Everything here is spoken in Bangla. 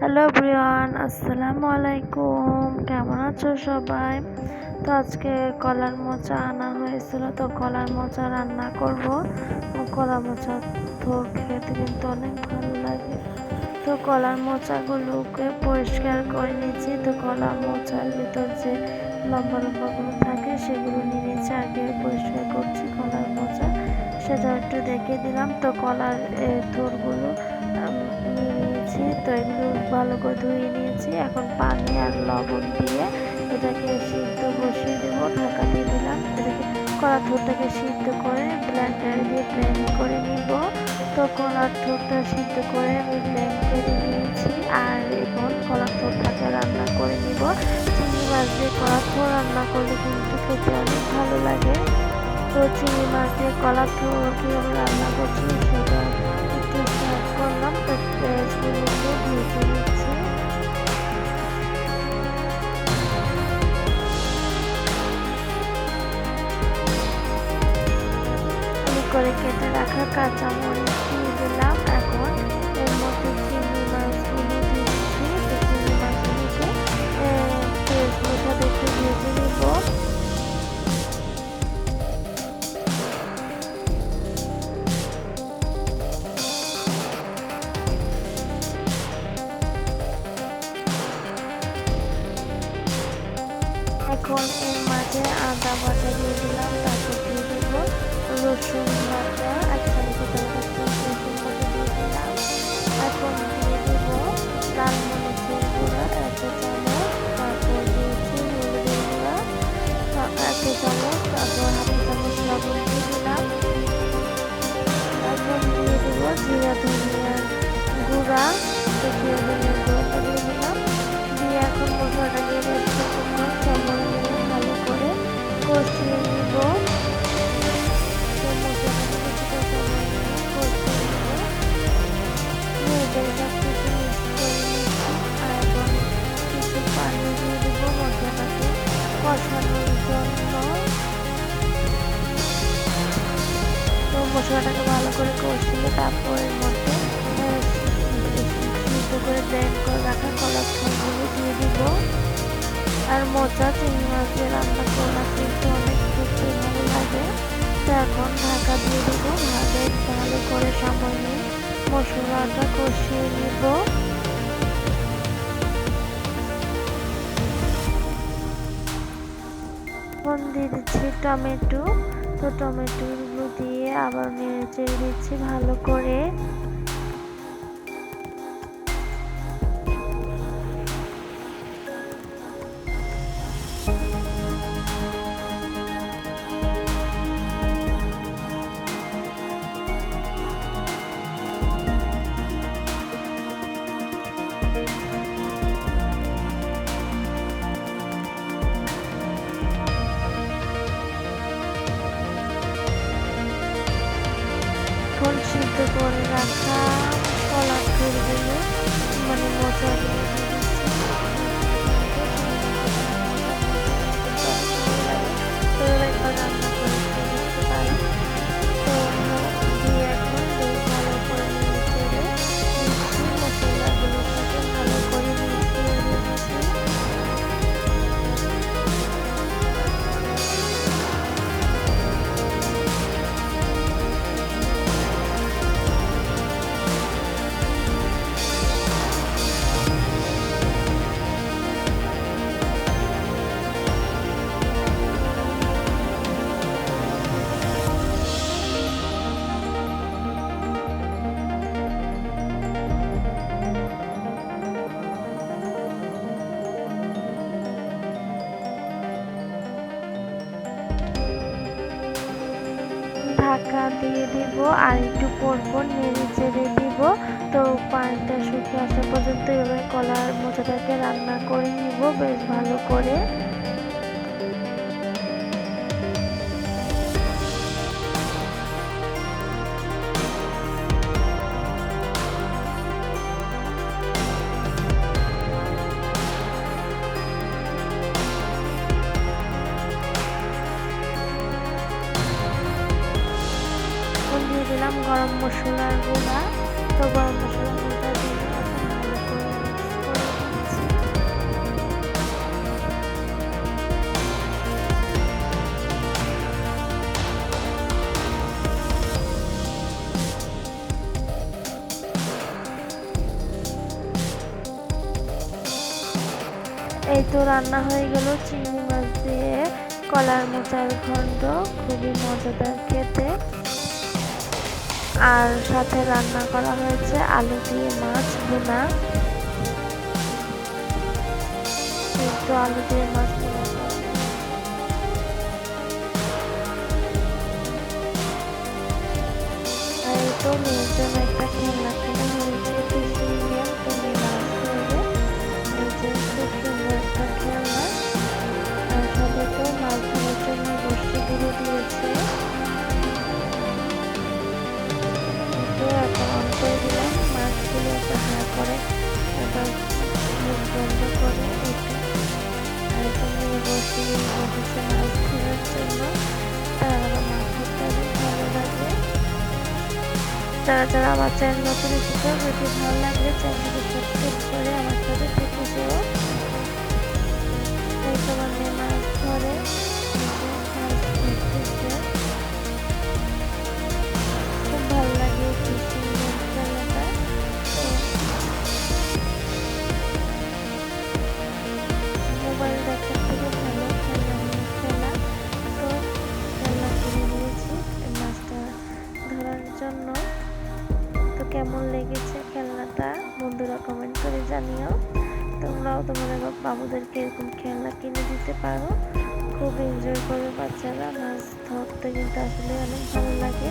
হ্যালো ব্রিয়ান আসসালামু আলাইকুম কেমন আছো সবাই? তো আজকে কলার মোচা আনা হয়েছিল, তো কলার মোচা রান্না করব। কলা মোচা তো খেতে কিন্তু অনেক ভালো লাগে। তো কলার মোচাগুলোকে পরিষ্কার করে নিয়েছি। তো কলার মোচার ভিতর যে লম্বা লম্বাগুলো থাকে, সেগুলো নিয়ে নিচ্ছে আগে পরিষ্কার করছি কলার মোচা। সেটা একটু দেখে দিলাম। তো কলার থোরগুলো নিয়েছি তো এগুলো ভালো করে ধুয়ে নিয়েছি। এখন পানি আর লবণ দিয়ে এটাকে সিদ্ধ বসিয়ে দেবো, ঢাকা দিয়ে দিলাম। এটাকে কলার থোরটাকে সিদ্ধ করে ব্ল্যান্ডারে দিয়ে ব্লেন্ড করে নিব। তো কলার থোরটা সিদ্ধ করে আমি ব্লেন্ড করে নিয়েছি আর এখন কলার থোরটাকে রান্না করে নিব। চিংড়ি মাছ দিয়ে কলার থোর রান্না করলে কিন্তু খেতে অনেক ভালো লাগে। তো চিংড়ি মাছ দিয়ে কলার থোর কীভাবে রান্না করছি সেটা একটু করলাম। তো করে কেটে রাখা কাঁচা এখন এর মাঝে আদা বাটা দিয়ে দিলাম, তারপর দিয়ে দেব রসুন বাটা। এক দিয়ে দিলাম। এখন কষানোর জন্য তো মশলাটাকে ভালো করে কষিয়ে তারপর এর মধ্যে সিদ্ধ করে ব্লেন্ড করে রাখা কলার থলগুলো দিয়ে দিব আর মোচা চিংড়ি মাছ দিয়ে রান্না করলে কিন্তু অনেক খেতে ভালো লাগে তো এখন ঢাকা দিয়ে দেবো ভালো করে সময় নিয়ে মশলাটা কষিয়ে নিব। এখন দিয়ে দিচ্ছি টমেটো। তো টমেটোগুলো দিয়ে আবার নেড়ে চেড়ে দিচ্ছি ভালো করে। সিদ্ধ করে রাখা কলার থুরগুলো মানে মোচাগুলো ঢাকা দিয়ে দিব আর একটু পরপর নেড়ে চেড়ে দিব। তো পানিটা শুকিয়ে আসা পর্যন্ত এবার কলার মোচাটাকে রান্না করে নিব, বেশ ভালো করে। দিয়ে দিলাম গরম মশলার গুঁড়া। তো গরম মশলা গুঁড়া দিয়ে এই তো রান্না হয়ে গেল চিংড়ি মাছ দিয়ে কলার মোচার ঘণ্ট খুবই মজাদার খেতে। আর সাথে রান্না করা হয়েছে আলু দিয়ে মাছ ভুনা। একটু আলু দিয়ে মাছ ভুনা। এই তো মেয়ের জন্য একটা হ্যাঁ করে এবার মুখ বন্ধ করে আর এখন নিয়ে বসে বসেছে মাছ ধরার জন্য তার মাছ ধরতে অনেক ভালো লাগে। যারা যারা আমার চ্যানেল নতুন এসেছে যদি ভালো লাগলে চ্যানেলটি সাবস্ক্রাইব করে আমার সাথে থেকে যেও। তোমার মেয়ে মাছ ধরে। জানিও। তোমরাও তোমাদের বাবুদেরকে এরকম খেলনা কিনে দিতে পারো। খুব এনজয় করে বাচ্চারা। মাছ ধরতে কিন্তু আসলে অনেক ভালো লাগে।